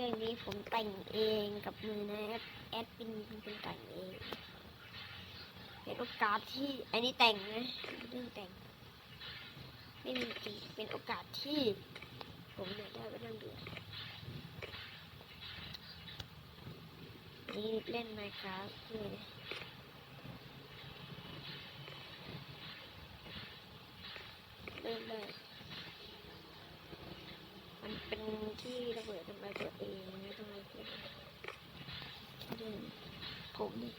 รื่องนี้ผมแต่งเองกับมือนะแอดแอดเป็นเป็นแต่งเองเป็นโอกาสที่อันนี้แต่งนะเรื่องแต่ง ไม่มีจริงเป็นโอกาสที่ผมเนี่ยได้ไปนั่งเดือดนี่เล่นไมค์ครับนี่นะเริ่มเลยมันเป็นที่ระเบิดทำลายตัวเองไม่ต้องอะไรเพื่อนเดินผมนี่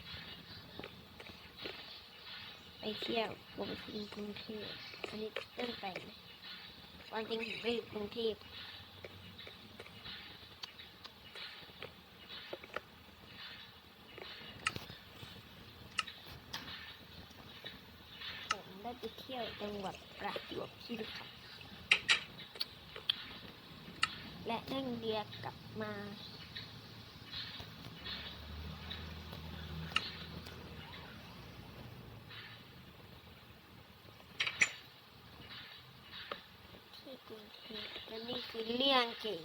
ไป เที่ยวผมไปกินกรุงเทพอันนี้เรื่องแต่งนะวันจริงผมไม่อยู่กรุงเทพผมได้ไปเที่ยวจังหวัดประจวบคีรีขันธ์และนั่งเรือ กลับมา ที่กรุง เทพและนี่คือเรื่องเก่ง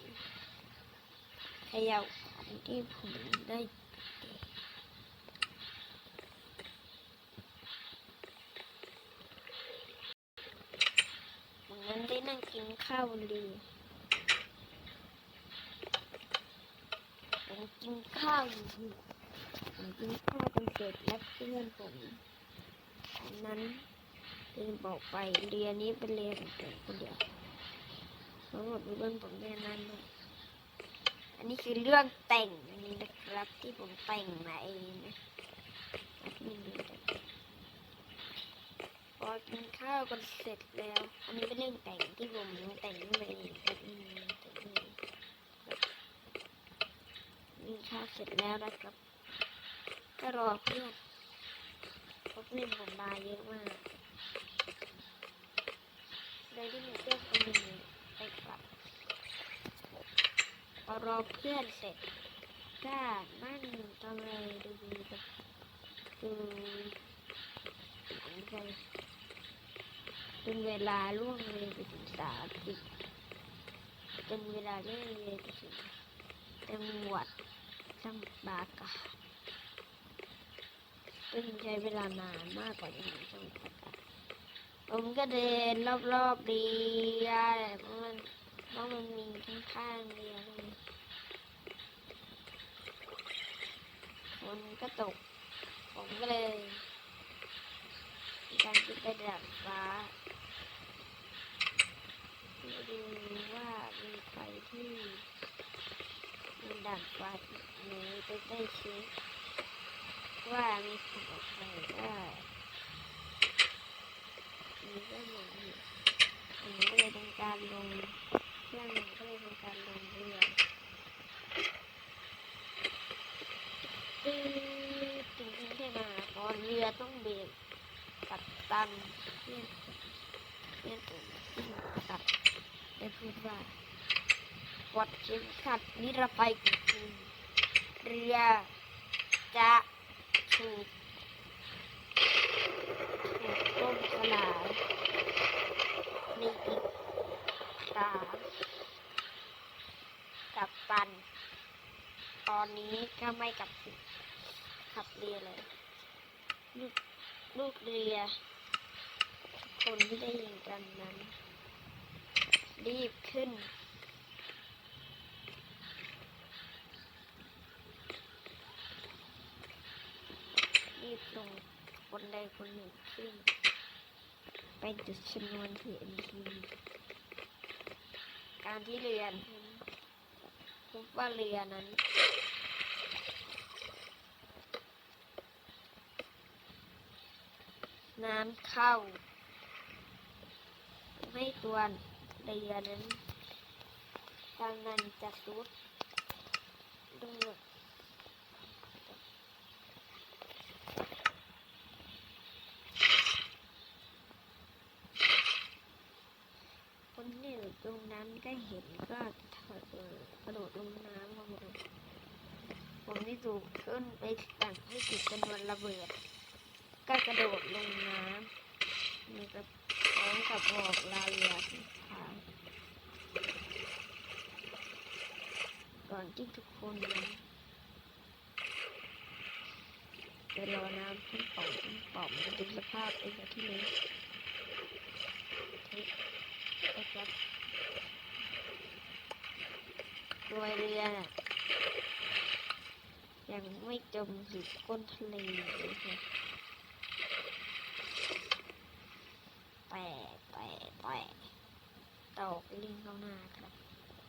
ขย่าขวัญที่ผมได้มันได้นั่งกินข้าวเรือผมกินข้าวอยู่ผมกินข้าวจนเสร็จแล้วเพื่อนผมนนั้นเดินบอกไปเรียนนี้เป็นเรียนของผมคนเดียว ทั้งหมดเรื่องผมแค่นั้นอันนี้คือเรื่องแต่งนะครับที่ผมแต่งมาเองนะนี่พอกินข้าวกันเสร็จแล้ว อันนี้เป็นเรื่องแต่งที่ผมแต่งขึ้นมาเองครับกินข้าวเสร็จแล้วนะครับก็รอเพื่อนเพราะเพื่อนผมมาเยอะมากเลยที่มีเพื่อนคนหนึ่ง ไปกลับรอเพื่อนเสร็จก็นั่งทำอะไรดูกับดูหนังกันจนเวลาล่วงเลยไปถึงสามสิบจนเวลาเล่นเลยไปถึงจังหวัดสมุทรปราการซึ่งใช้เวลานานมากกว่าจังหวัด ผมก็เดินรอบๆเรียเพราะมันเพราะมันมีข้างๆเรียเลยฝนก็ตก ผมก็เลยการที่ไปดับฟ้ามาดูว่ามีใครที่มันดับไฟหนูจะได้เช็คว่ามีคนออกไปได้ มีก็หนูอยู่หนูก็เลยทำการลงเครื่องหนูก็เลยทำการลงเรือตึ๊ดถึงกรุงเทพมาตอนเรือต้องเบรกกับตันเพื่อนเพื่อนผมตัดได้พูดว่าวัดเข็มขัดนิรภัยของคุณเรือจะถูกถูกต้ม สลายในอีกสามกับตัน ตอนนี้ก็ไม่กับขับเรือเลยลูกลูกเรือคนที่ได้ยินกันนั้น รีบขึ้นรีบลงคนใดคนหนึ่งขึ้น ไปจุดชนวนที่เอ็นทีการที่เรือนั้นพบว่าเรือนั้นน้ำเข้า ไม่ตัวเรือนั้นกำลังจะซุดด้วย ที่อยู่ตรงนั้นก็เห็นก็ถอยเออกระโดดลงน้ำครับผมผมที่ถูกขึ้นไปตั้งให้ติดเป็นวันระเบิด ก็กระโดดลงน้ำนี่ก็พร้อมกับบอกลาเรือสุดท้ายก่อนที่ทุกคนนั้นจะรอน้ำทั้งป่องทั้งป่อมมาดูสภาพไอ้แบบที่นี้เทปนะค วยเรือน่ะยังไม่จมถึงก้นทะเลแต่แปะแต่ตกลิงเข้าหน้าครับ